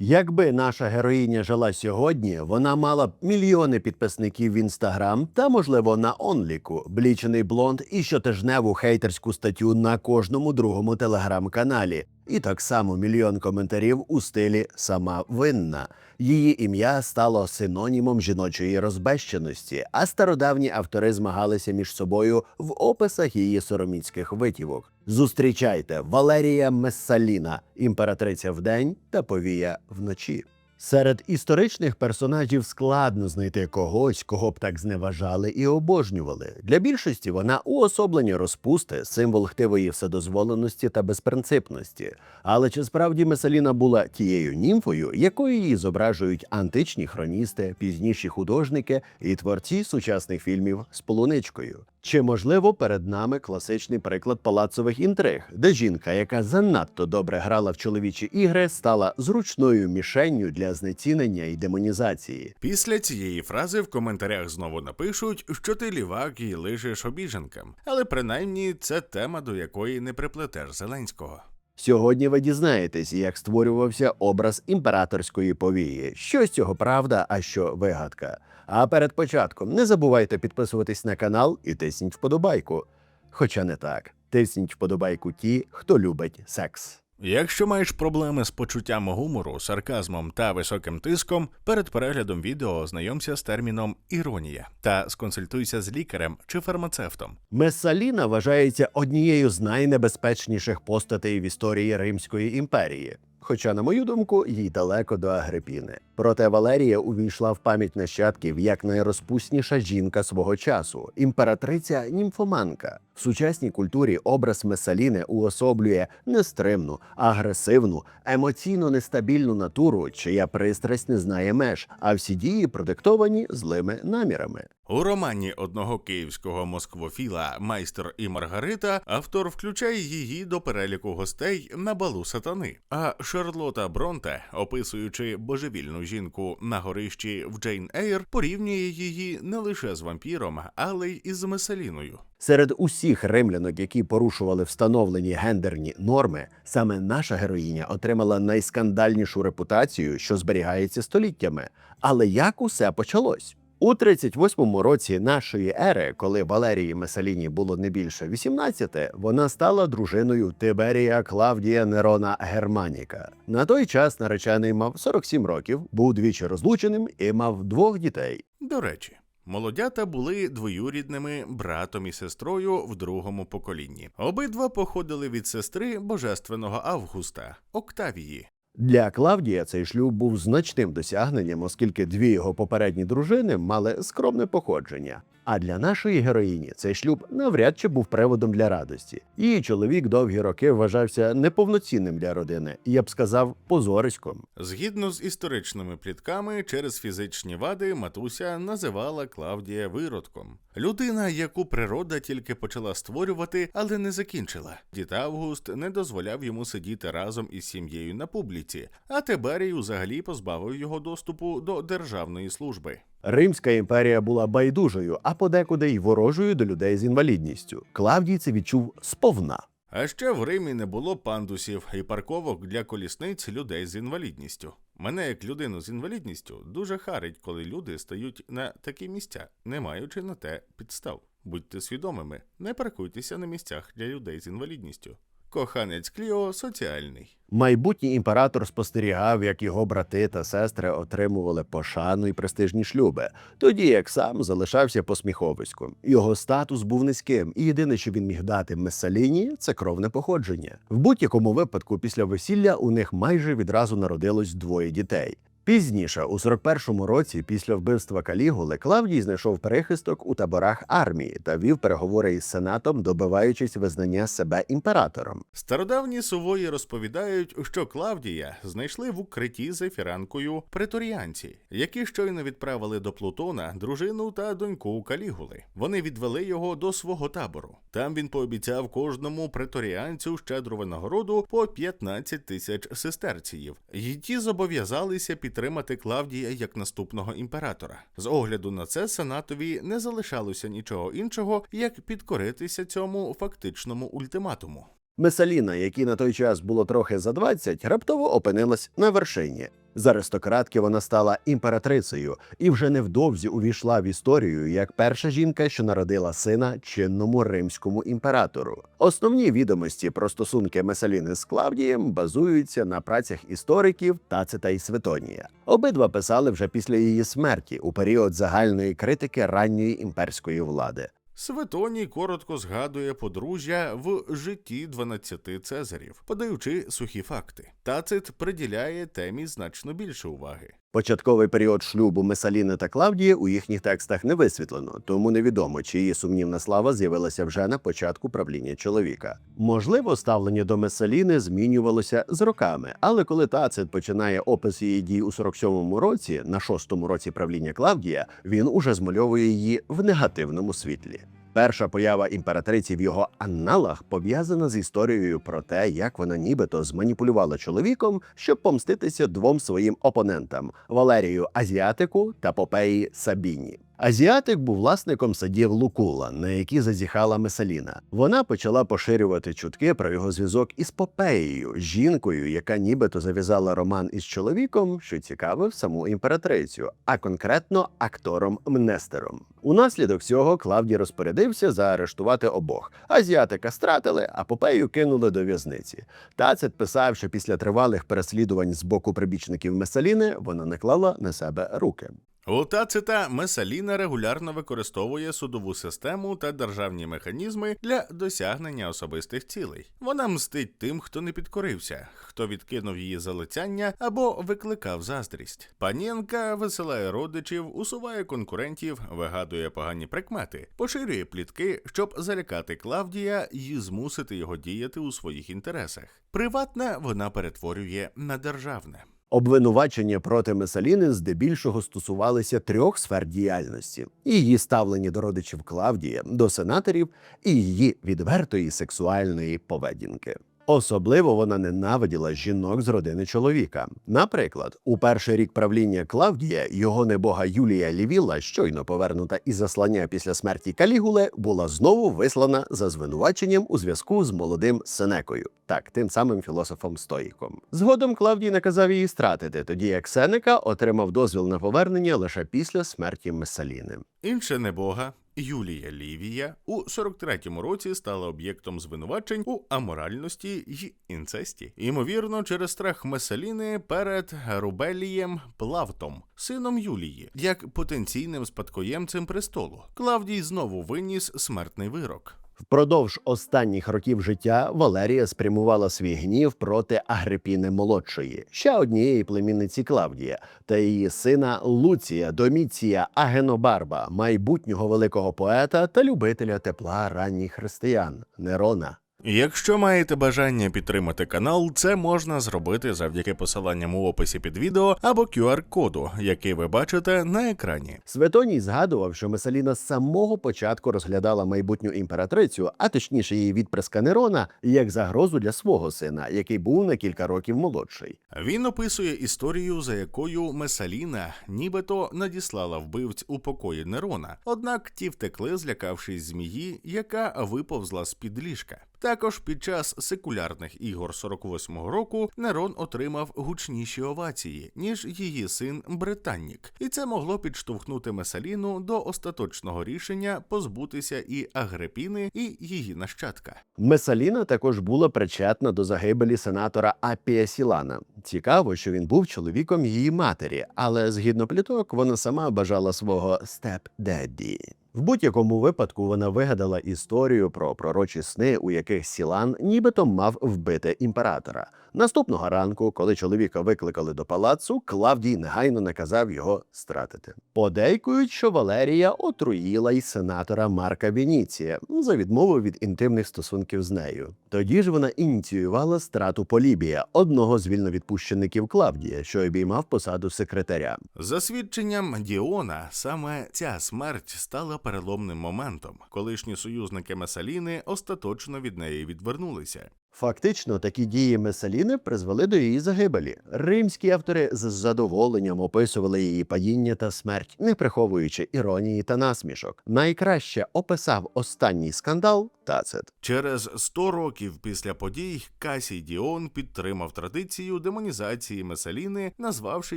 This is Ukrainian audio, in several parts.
Якби наша героїня жила сьогодні, вона мала б мільйони підписників в інстаграм та, можливо, на онліку, блічений блонд і щотижневу хейтерську статтю на кожному другому телеграм-каналі. І так само мільйон коментарів у стилі сама винна. Її ім'я стало синонімом жіночої розбещеності, а стародавні автори змагалися між собою в описах її сороміцьких витівок. Зустрічайте Валерія Мессаліна, імператриця вдень та повія вночі. Серед історичних персонажів складно знайти когось, кого б так зневажали і обожнювали. Для більшості вона уособлення розпусти, символ хтивої вседозволеності та безпринципності. Але чи справді Месаліна була тією німфою, якою її зображують античні хроністи, пізніші художники і творці сучасних фільмів з полуничкою? Чи можливо перед нами класичний приклад палацових інтриг, де жінка, яка занадто добре грала в чоловічі ігри, стала зручною мішенню для знецінення і демонізації? Після цієї фрази в коментарях знову напишуть, що ти лівак і лижеш обіженкам. Але принаймні це тема, до якої не приплетеш Зеленського. Сьогодні ви дізнаєтесь, як створювався образ імператорської повії. Що з цього правда, а що вигадка. А перед початком не забувайте підписуватись на канал і тисніть вподобайку. Хоча не так, тисніть вподобайку ті, хто любить секс. Якщо маєш проблеми з почуттям гумору, сарказмом та високим тиском, перед переглядом відео ознайомся з терміном іронія та сконсультуйся з лікарем чи фармацевтом. Месаліна вважається однією з найнебезпечніших постатей в історії Римської імперії. Хоча, на мою думку, їй далеко до Агрипіни. Проте Валерія увійшла в пам'ять нащадків як найрозпусніша жінка свого часу, імператриця німфоманка. В сучасній культурі образ Месаліни уособлює нестримну, агресивну, емоційно нестабільну натуру, чия пристрасть не знає меж, а всі дії продиктовані злими намірами. У романі одного київського москвофіла Майстер і Маргарита автор включає її до переліку гостей на балу сатани. А Шарлота Бронте, описуючи божевільну жінку на горищі в Джейн Ейр, порівнює її не лише з вампіром, але й із Месаліною. Серед усіх римлянок, які порушували встановлені гендерні норми, саме наша героїня отримала найскандальнішу репутацію, що зберігається століттями. Але як усе почалось? У 38-му році нашої ери, коли Валерії Месаліні було не більше 18, вона стала дружиною Тиберія Клавдія Нерона Германіка. На той час наречений мав 47 років, був двічі розлученим і мав двох дітей. До речі, молодята були двоюрідними братом і сестрою в другому поколінні. Обидва походили від сестри божественного Августа Октавії. Для Клавдія цей шлюб був значним досягненням, оскільки дві його попередні дружини мали скромне походження. А для нашої героїні цей шлюб навряд чи був приводом для радості. Її чоловік довгі роки вважався неповноцінним для родини, і я б сказав, позориськом. Згідно з історичними плітками, через фізичні вади матуся називала Клавдія виродком. Людина, яку природа тільки почала створювати, але не закінчила. Дід Август не дозволяв йому сидіти разом із сім'єю на публіці, а Тиберій взагалі позбавив його доступу до державної служби. Римська імперія була байдужою, а подекуди й ворожою до людей з інвалідністю. Клавдій це відчув сповна. А ще в Римі не було пандусів і парковок для колісниць людей з інвалідністю. Мене, як людину з інвалідністю, дуже харить, коли люди стають на такі місця, не маючи на те підстав. Будьте свідомими, не паркуйтеся на місцях для людей з інвалідністю. Коханець Кліо соціальний. Майбутній імператор спостерігав, як його брати та сестри отримували пошану і престижні шлюби, тоді як сам залишався посміховиськом. Його статус був низьким, і єдине, що він міг дати Месаліні, це кровне походження. В будь-якому випадку, після весілля у них майже відразу народилось двоє дітей. Пізніше, у 41-му році, після вбивства Калігули, Клавдій знайшов перехисток у таборах армії та вів переговори із сенатом, добиваючись визнання себе імператором. Стародавні сувої розповідають, що Клавдія знайшли в укритті за фіранкою преторіанці, які щойно відправили до Плутона дружину та доньку Калігули. Вони відвели його до свого табору. Там він пообіцяв кожному преторіанцю щедру винагороду по 15 тисяч сестерціїв. І ті зобов'язалися підтримати Клавдія як наступного імператора. З огляду на це сенатові не залишалося нічого іншого, як підкоритися цьому фактичному ультиматуму. Месаліна, якій на той час було трохи за 20, раптово опинилась на вершині. З аристократки вона стала імператрицею і вже невдовзі увійшла в історію як перша жінка, що народила сина чинному римському імператору. Основні відомості про стосунки Месаліни з Клавдієм базуються на працях істориків Тацита і Светонія. Обидва писали вже після її смерті у період загальної критики ранньої імперської влади. Светоній коротко згадує подружжя в житті 12 цезарів, подаючи сухі факти. Тацит приділяє темі значно більше уваги. Початковий період шлюбу Месаліни та Клавдії у їхніх текстах не висвітлено, тому невідомо, чи її сумнівна слава з'явилася вже на початку правління чоловіка. Можливо, ставлення до Месаліни змінювалося з роками, але коли Тацит починає опис її дій у 47-му році, на шостому році правління Клавдія, він уже змальовує її в негативному світлі. Перша поява імператриці в його анналах пов'язана з історією про те, як вона нібито зманіпулювала чоловіком, щоб помститися двом своїм опонентам Валерію Азіатику та Попеї Сабіні. Азіатик був власником садів Лукула, на які зазіхала Месаліна. Вона почала поширювати чутки про його зв'язок із Попеєю, жінкою, яка нібито зав'язала роман із чоловіком, що цікавив саму імператрицю, а конкретно актором Мнестером. Унаслідок цього Клавдій розпорядився заарештувати обох. Азіатика стратили, а Попею кинули до в'язниці. Тацит писав, що після тривалих переслідувань з боку прибічників Месаліни вона наклала на себе руки. У Тацита Месаліна регулярно використовує судову систему та державні механізми для досягнення особистих цілей. Вона мстить тим, хто не підкорився, хто відкинув її залицяння або викликав заздрість. Панєнка висилає родичів, усуває конкурентів, вигадує погані прикмети, поширює плітки, щоб залякати Клавдія і змусити його діяти у своїх інтересах. Приватне вона перетворює на державне. Обвинувачення проти Месаліни здебільшого стосувалися трьох сфер діяльності: її ставлення до родичів Клавдія, до сенаторів і її відвертої сексуальної поведінки. Особливо вона ненавиділа жінок з родини чоловіка. Наприклад, у перший рік правління Клавдія його небога Юлія Лівіла, щойно повернута із заслання після смерті Калігуле, була знову вислана за звинуваченням у зв'язку з молодим Сенекою, так тим самим філософом стоїком. Згодом Клавдій наказав її стратити, тоді як Сенека отримав дозвіл на повернення лише після смерті Месаліни. Інша небога Юлія Лівія у 43-му році стала об'єктом звинувачень у аморальності й інцесті. Ймовірно, через страх Меселіни перед Рубелієм Плавтом, сином Юлії, як потенційним спадкоємцем престолу. Клавдій знову виніс смертний вирок. Впродовж останніх років життя Валерія спрямувала свій гнів проти Агрипіни молодшої, ще однієї племінниці Клавдія, та її сина Луція Доміція Агенобарба, майбутнього великого поета та любителя тепла ранніх християн Нерона. Якщо маєте бажання підтримати канал, це можна зробити завдяки посиланням у описі під відео або QR-коду, який ви бачите на екрані. Светоній згадував, що Месаліна з самого початку розглядала майбутню імператрицю, а точніше її відпрыска Нерона, як загрозу для свого сина, який був на кілька років молодший. Він описує історію, за якою Месаліна нібито надіслала вбивць у покої Нерона, однак ті втекли, злякавшись змії, яка виповзла з під ліжка. Також під час секулярних ігор 48-го року Нерон отримав гучніші овації, ніж її син Британнік, і це могло підштовхнути Месаліну до остаточного рішення позбутися і Агрепіни, і її нащадка. Месаліна також була причетна до загибелі сенатора Апія Сілана. Цікаво, що він був чоловіком її матері, але згідно пліток, вона сама бажала свого степ-дедді. В будь-якому випадку вона вигадала історію про пророчі сни, у яких Сілан нібито мав вбити імператора. Наступного ранку, коли чоловіка викликали до палацу, Клавдій негайно наказав його стратити. Подейкують, що Валерія отруїла й сенатора Марка Веніція за відмову від інтимних стосунків з нею. Тоді ж вона ініціювала страту Полібія, одного з вільновідпущеників Клавдія, що обіймав посаду секретаря. За свідченням Діона, саме ця смерть стала переломним моментом. Колишні союзники Месаліни остаточно від неї відвернулися. Фактично, такі дії Месаліни призвели до її загибелі. Римські автори з задоволенням описували її падіння та смерть, не приховуючи іронії та насмішок. Найкраще описав останній скандал Тацит. Через 100 років після подій Касій Діон підтримав традицію демонізації Месаліни, назвавши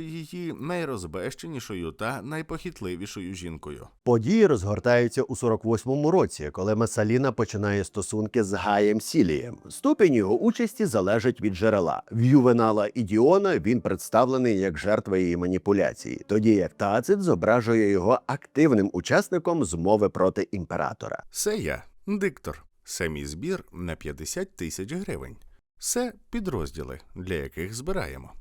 її найрозбещенішою та найпохитливішою жінкою. Події розгортаються у 48-му році, коли Месаліна починає стосунки з Гаєм Сілієм. Ступінь його участі залежить від джерела. В Ювенала і Діона він представлений як жертва її маніпуляцій, тоді як Тацит зображує його активним учасником змови проти імператора. Сея диктор. Самі збір на 50 тисяч гривень. Це підрозділи, для яких збираємо.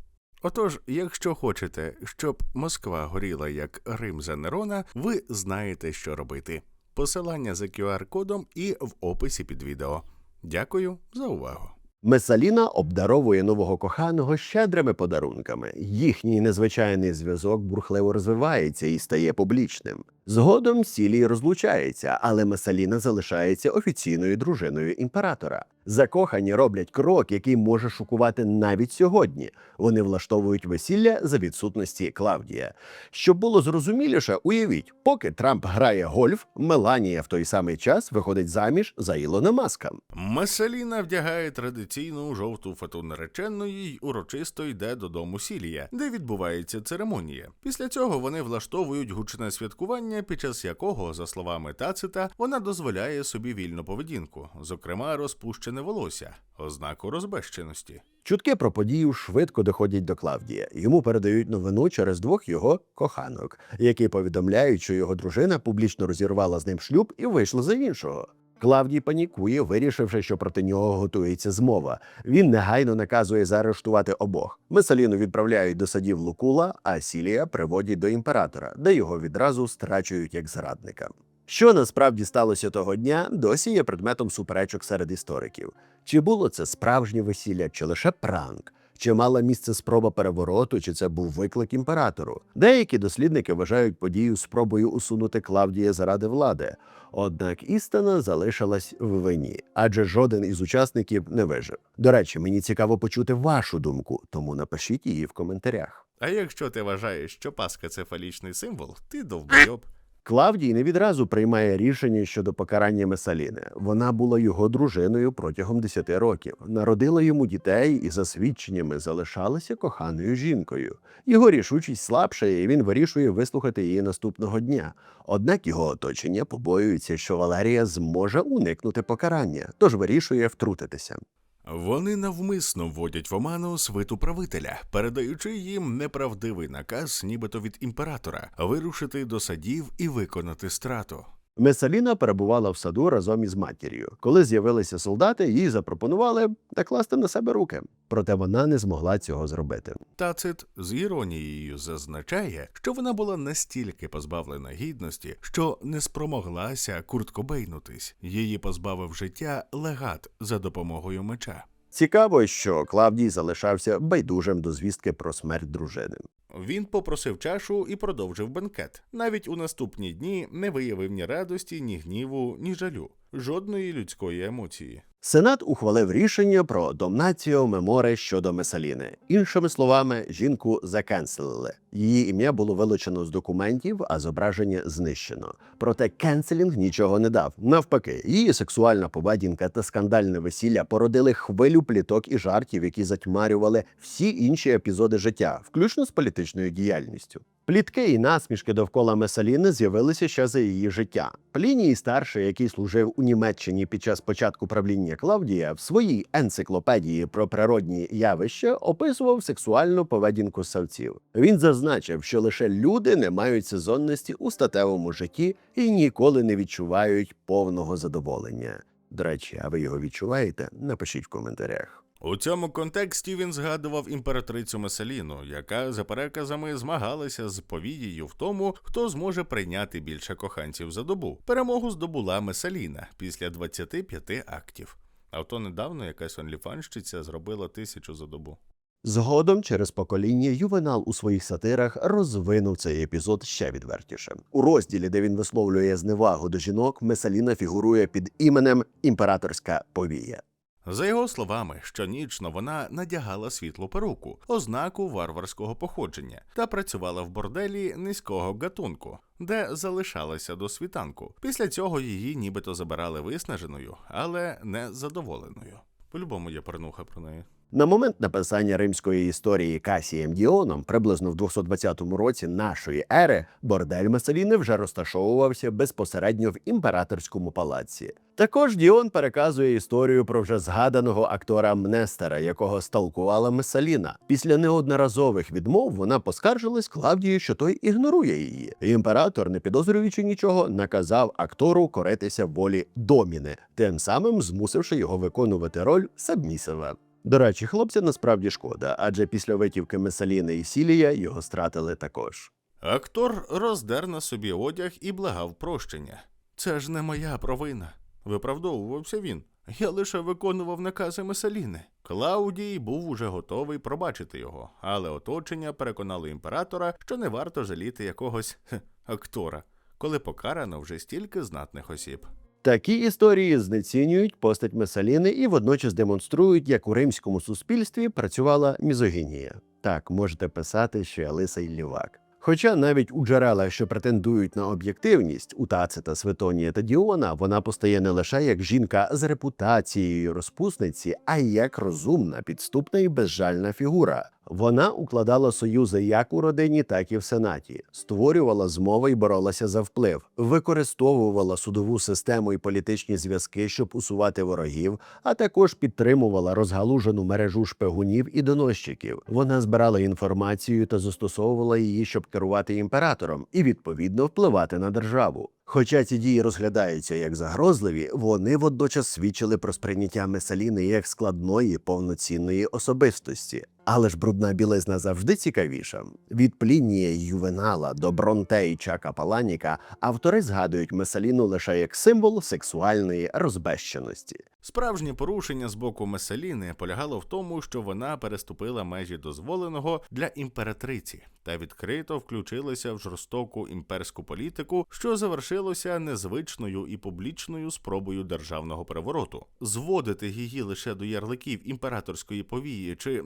Отож, якщо хочете, щоб Москва горіла як Рим за Нерона, ви знаєте, що робити. Посилання за QR-кодом і в описі під відео. Дякую за увагу. Месаліна обдаровує нового коханого щедрими подарунками. Їхній незвичайний зв'язок бурхливо розвивається і стає публічним. Згодом Сілій розлучається, але Месаліна залишається офіційною дружиною імператора. Закохані роблять крок, який може шокувати навіть сьогодні. Вони влаштовують весілля за відсутності Клавдія. Щоб було зрозуміліше, уявіть, поки Трамп грає гольф, Меланія в той самий час виходить заміж за Ілона Маска. Месаліна вдягає традиційну жовту фату нареченої й урочисто йде додому Сілія, де відбувається церемонія. Після цього вони влаштовують гучне святкування, під час якого, за словами Тацита, вона дозволяє собі вільну поведінку, зокрема розпущене волосся, ознаку розбещеності. Чутки про подію швидко доходять до Клавдія. Йому передають новину через двох його коханок, які повідомляють, що його дружина публічно розірвала з ним шлюб і вийшла за іншого. Клавдій панікує, вирішивши, що проти нього готується змова. Він негайно наказує заарештувати обох. Месаліну відправляють до садів Лукула, а Сілія приводять до імператора, де його відразу страчують як зрадника. Що насправді сталося того дня, досі є предметом суперечок серед істориків. Чи було це справжнє весілля, чи лише пранк? Чи мала місце спроба перевороту, чи це був виклик імператору? Деякі дослідники вважають подію спробою усунути Клавдія заради влади. Однак істина залишилась в вині, адже жоден із учасників не вижив. До речі, мені цікаво почути вашу думку, тому напишіть її в коментарях. А якщо ти вважаєш, що Пасха це фалічний символ, ти довбойоб. Клавдій не відразу приймає рішення щодо покарання Месаліни. Вона була його дружиною протягом 10 років, народила йому дітей і за свідченнями залишалася коханою жінкою. Його рішучість слабшає, і він вирішує вислухати її наступного дня. Однак його оточення побоюється, що Валерія зможе уникнути покарання, тож вирішує втрутитися. Вони навмисно вводять в оману свиту правителя, передаючи їм неправдивий наказ, нібито від імператора, вирушити до садів і виконати страту. Месаліна перебувала в саду разом із матір'ю. Коли з'явилися солдати, їй запропонували накласти на себе руки. Проте вона не змогла цього зробити. Тацит з іронією зазначає, що вона була настільки позбавлена гідності, що не спромоглася курткобейнутись. Її позбавив життя легат за допомогою меча. Цікаво, що Клавдій залишався байдужим до звістки про смерть дружини. Він попросив чашу і продовжив бенкет. Навіть у наступні дні не виявив ні радості, ні гніву, ні жалю, жодної людської емоції. Сенат ухвалив рішення про домнаціо меморе щодо Месаліни. Іншими словами, жінку закенселили. Її ім'я було вилучено з документів, а зображення знищено. Проте кенселінг нічого не дав. Навпаки, її сексуальна поведінка та скандальне весілля породили хвилю пліток і жартів, які затьмарювали всі інші епізоди життя, включно з політичною діяльністю. Плітки і насмішки довкола Месаліни з'явилися ще за її життя. Пліній старший, який служив у Німеччині під час початку правління Клавдія, в своїй енциклопедії про природні явища описував сексуальну поведінку савців. Він зазначив, що лише люди не мають сезонності у статевому житті і ніколи не відчувають повного задоволення. До речі, а ви його відчуваєте? Напишіть в коментарях. У цьому контексті він згадував імператрицю Месаліну, яка за переказами змагалася з повією в тому, хто зможе прийняти більше коханців за добу. Перемогу здобула Месаліна після 25 актів. А то недавно якась онліфанщиця зробила тисячу за добу. Згодом, через покоління, Ювенал у своїх сатирах розвинув цей епізод ще відвертіше. У розділі, де він висловлює зневагу до жінок, Месаліна фігурує під іменем імператорська повія. За його словами, щонічно вона надягала світлу перуку, ознаку варварського походження, та працювала в борделі низького гатунку, де залишалася до світанку. Після цього її нібито забирали виснаженою, але не задоволеною. По-любому є порнуха про неї. На момент написання римської історії Касієм Діоном, приблизно в 220 році нашої ери, бордель Месаліни вже розташовувався безпосередньо в імператорському палаці. Також Діон переказує історію про вже згаданого актора Мнестера, якого сталкувала Месаліна. Після неодноразових відмов вона поскаржилась Клавдії, що той ігнорує її. Імператор, не підозрюючи нічого, наказав актору коритися волі доміни, тим самим змусивши його виконувати роль сабмісива. До речі, хлопця насправді шкода, адже після витівки Месаліни і Сілія його стратили також. Актор роздер на собі одяг і благав прощення. Це ж не моя провина. Виправдовувався він. Я лише виконував накази Месаліни. Клаудій був уже готовий пробачити його, але оточення переконало імператора, що не варто жаліти якогось хе, актора, коли покарано вже стільки знатних осіб. Такі історії знецінюють постать Месаліни і водночас демонструють, як у римському суспільстві працювала мізогінія. Так, можете писати, що я лисий лівак. Хоча навіть у джерелах, що претендують на об'єктивність у Тацита, Светонія та Діона, вона постає не лише як жінка з репутацією розпусниці, а й як розумна, підступна і безжальна фігура. Вона укладала союзи як у родині, так і в сенаті, створювала змови і боролася за вплив, використовувала судову систему і політичні зв'язки, щоб усувати ворогів, а також підтримувала розгалужену мережу шпигунів і доносчиків. Вона збирала інформацію та застосовувала її, щоб керувати імператором і відповідно впливати на державу. Хоча ці дії розглядаються як загрозливі, вони водночас свідчили про сприйняття Месаліни як складної повноцінної особистості. Але ж брудна білизна завжди цікавіша. Від Плінія Ювенала до Бронте і Чака Паланіка автори згадують Месаліну лише як символ сексуальної розбещеності. Справжнє порушення з боку Месаліни полягало в тому, що вона переступила межі дозволеного для імператриці та відкрито включилася в жорстоку імперську політику, що завершилося незвичною і публічною спробою державного перевороту. Зводити її лише до ярликів імператорської повії чи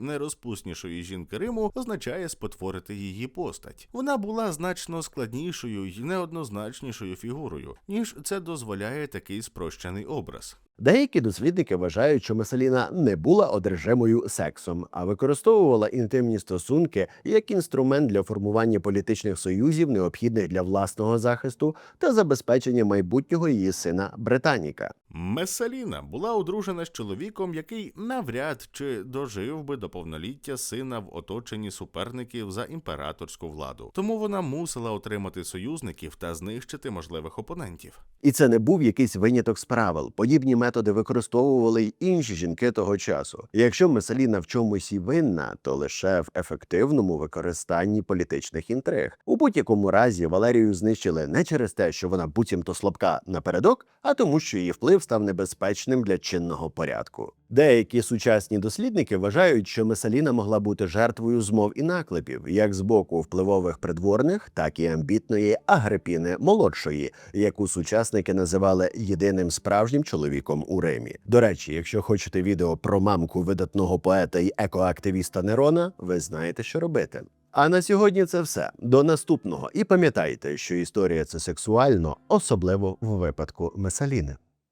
найрозпуснішої жінки Риму означає спотворити її постать. Вона була значно складнішою й неоднозначнішою фігурою, ніж це дозволяє такий спрощений образ. Деякі дослідники вважають, що Месаліна не була одержимою сексом, а використовувала інтимні стосунки як інструмент для формування політичних союзів, необхідних для власного захисту та забезпечення майбутнього її сина Британіка. Месаліна була одружена з чоловіком, який навряд чи дожив би до повноліття сина в оточенні суперників за імператорську владу. Тому вона мусила отримати союзників та знищити можливих опонентів. І це не був якийсь виняток з правил. Подібні методи використовували й інші жінки того часу. Якщо Месаліна в чомусь і винна, то лише в ефективному використанні політичних інтриг. У будь-якому разі Валерію знищили не через те, що вона буцімто слабка напередок, а тому, що її вплив став небезпечним для чинного порядку. Деякі сучасні дослідники вважають, що Месаліна могла бути жертвою змов і наклепів, як з боку впливових придворних, так і амбітної Агрипіни молодшої, яку сучасники називали єдиним справжнім чоловіком у Римі. До речі, якщо хочете відео про мамку видатного поета і екоактивіста Нерона, ви знаєте, що робити. А на сьогодні це все. До наступного. І пам'ятайте, що історія це сексуально, особливо в випадку Месаліни.